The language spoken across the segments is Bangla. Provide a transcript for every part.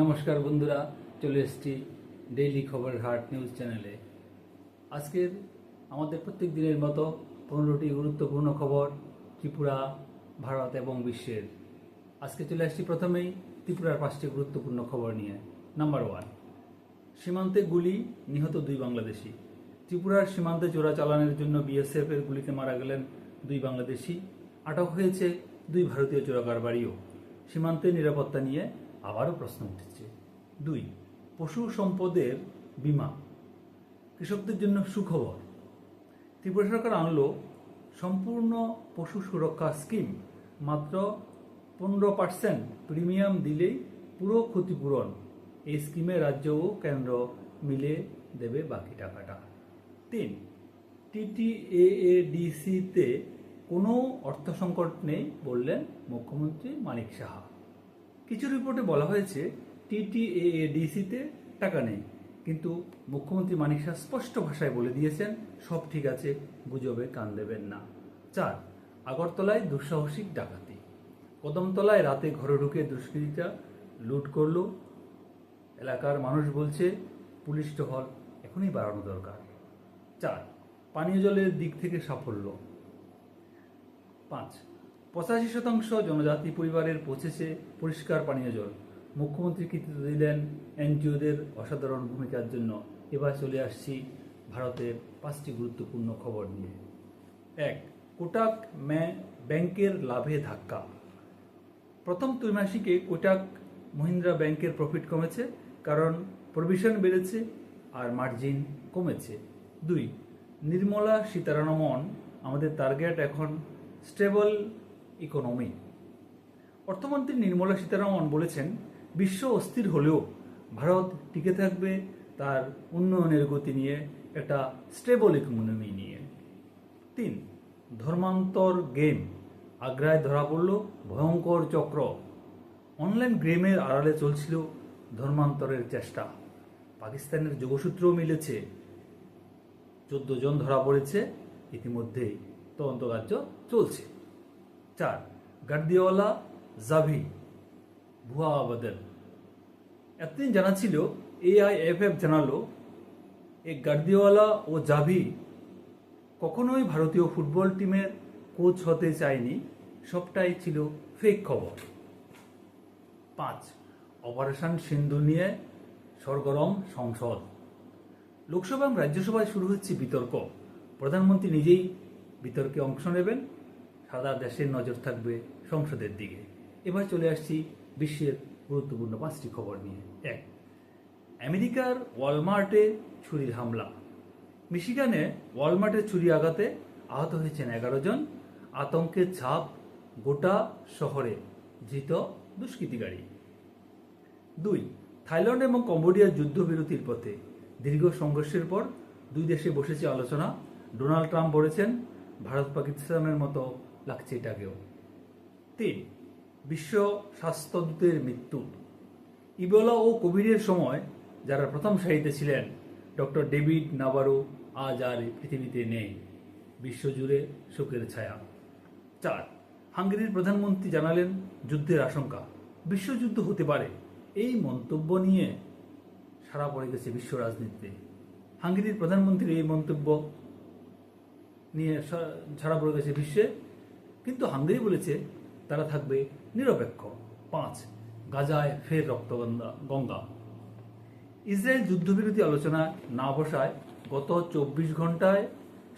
নমস্কার বন্ধুরা, চলে এসেছি ডেইলি খবরের হাট নিউজ চ্যানেলে আজকের আমাদের প্রত্যেক দিনের মতো পনেরোটি গুরুত্বপূর্ণ খবর, ত্রিপুরা, ভারত এবং বিশ্বের। আজকে চলে আসছি প্রথমেই ত্রিপুরার পাঁচটি গুরুত্বপূর্ণ খবর নিয়ে। নাম্বার ওয়ান সীমান্তে গুলি, নিহত দুই বাংলাদেশি। ত্রিপুরার সীমান্তে চোরা চোরাচালানের জন্য বিএসএফ এর গুলিতে মারা গেলেন দুই বাংলাদেশি। আটক হয়েছে দুই ভারতীয় চোরাকারবারিও। সীমান্তে নিরাপত্তা নিয়ে আবারও প্রশ্ন উঠেছে। দুই, পশু সম্পদের বীমা কৃষকদের জন্য সুখবর। ত্রিপুরা সরকার আনলো সম্পূর্ণ পশু সুরক্ষা স্কিম, মাত্র পনেরো পার্সেন্ট প্রিমিয়াম দিলেই পুরো ক্ষতিপূরণ। এই স্কিমে রাজ্য ও কেন্দ্র মিলে দেবে বাকি টাকাটা। তিন টিটিএএডিসিতে কোনো অর্থ সংকট নেই বললেন মুখ্যমন্ত্রী মানিক সাহা। কিছু রিপোর্টে বলা হয়েছে টিটিএডিসিতে টাকা নেই। কিন্তু মুখ্যমন্ত্রী মানিক শাহ স্পষ্ট ভাষায় বলে দিয়েছেন, সব ঠিক আছে, গুজবে কান দেবেন না। চার, আগরতলায় দুঃসাহসিক ডাকাতি। কদমতলায় রাতে ঘরে ঢুকে দুষ্কৃতীরা লুট করল। এলাকার মানুষ বলছে, পুলিশ টহল, এখনই বাড়ানো দরকার। চার, পানীয় জলের দিক থেকে সাফল্য। পাঁচ পঁচাশি শতাংশ জনজাতি পরিবারের পৌঁছেছে পরিষ্কার পানীয় জল। মুখ্যমন্ত্রী কৃতিত্ব দিলেন এনজিওদের অসাধারণ ভূমিকার জন্য। এবার চলে আসছি ভারতের পাঁচটি গুরুত্বপূর্ণ খবর নিয়ে। এক, কোটাক ম্যা- ব্যাংকের লাভে ধাক্কা। প্রথম ত্রৈমাসিকে কোটাক মহিন্দ্রা ব্যাংকের প্রফিট কমেছে, কারণ প্রভিশন বেড়েছে আর মার্জিন কমেছে। দুই, নির্মলা সীতারামন, আমাদের টার্গেট এখন স্টেবল ইকোনমি অর্থমন্ত্রী নির্মলা সীতারামন বলেছেন, বিশ্ব অস্থির হলেও ভারত টিকে থাকবে তার উন্নয়নের গতি নিয়ে, একটা স্টেবল ইকোনমি নিয়ে। তিন, ধর্মান্তর গেম আগ্রায় ধরা পড়ল ভয়ঙ্কর চক্র। অনলাইন গেমের আড়ালে চলছিল ধর্মান্তরের চেষ্টা। পাকিস্তানের যোগসূত্রও মিলেছে। চোদ্দ জন ধরা পড়েছে, ইতিমধ্যেই তদন্ত কার্য চলছে। চার, গার্দিওয়ালা, জাভি, ভুয়া আবেদন এতদিন জানা ছিল এআইএফএফ জানালো এই গার্দিওয়ালা ও জাভি কখনোই ভারতীয় ফুটবল টিমের কোচ হতে চায়নি, সবটাই ছিল ফেক খবর। পাঁচ, অপারেশন সিন্ধু নিয়ে সরগরম সংসদ। লোকসভা এবং রাজ্যসভায় শুরু হচ্ছে বিতর্ক। প্রধানমন্ত্রী নিজেই বিতর্কে অংশ নেবেন। সারা দেশের নজর থাকবে সংসদের দিকে। এবার চলে আসছি বিশ্বের গুরুত্বপূর্ণ পাঁচটি খবর নিয়ে। এক, আমেরিকার ওয়ালমার্টে ছুরির হামলা। মিশিগানে ওয়ালমার্টে ছুরি আঘাতে আহত হয়েছেন এগারো জন। আতঙ্কের ছাপ গোটা শহরে ধৃত দুষ্কৃতিকারী দুই, থাইল্যান্ড এবং কম্বোডিয়ার যুদ্ধবিরতির পথে দীর্ঘ সংঘর্ষের পর দুই দেশে বসেছে আলোচনা। ডোনাল্ড ট্রাম্প বলেছেন ভারত পাকিস্তানের মতো লাগছে এটাকেও। তিন, বিশ্ব স্বাস্থ্যদূতের মৃত্যু। ইবোলা ও কোভিডের সময় যারা প্রথম সারিতে ছিলেন, ডক্টর ডেভিড নাবারো আজ আর পৃথিবীতে নেই। বিশ্বজুড়ে শোকের ছায়া। চার, হাঙ্গেরির প্রধানমন্ত্রী জানালেন, যুদ্ধের আশঙ্কা। বিশ্বযুদ্ধ হতে পারে। এই মন্তব্য নিয়ে সারা পড়ে গেছে বিশ্ব রাজনীতিতে। হাঙ্গেরির প্রধানমন্ত্রীর এই মন্তব্য নিয়ে সা- ছাড়া পড়ে গেছে বিশ্বে। কিন্তু হাঙ্গেরি বলেছে তারা থাকবে নিরপেক্ষ। পাঁচ, গাজায় ফের রক্তগঙ্গা গঙ্গা। ইসরায়েল যুদ্ধবিরতি আলোচনা না বসায় গত চব্বিশ ঘন্টায়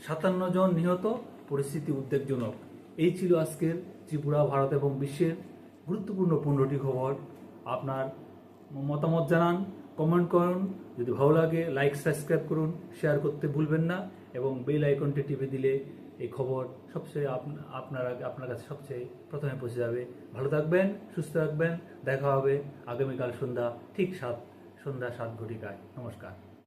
সাতান্ন জন নিহত, পরিস্থিতি উদ্বেগজনক। এই ছিল আজকের ত্রিপুরা, ভারত এবং বিশ্বের গুরুত্বপূর্ণ পনেরোটি খবর। আপনার মতামত জানান, কমেন্ট করুন। যদি ভালো লাগে, লাইক, সাবস্ক্রাইব করুন, শেয়ার করতে ভুলবেন না এবং বেল আইকনটি টিপে দিলে এই খবর সবচেয়ে আপ- আপনার আপনার কাছে সবচেয়ে প্রথমে পৌঁছে যাবে। ভালো থাকবেন, সুস্থ থাকবেন। দেখা হবে আগামীকাল সন্ধ্যা ঠিক সাত, সন্ধ্যা সাত ঘটিকায়। নমস্কার।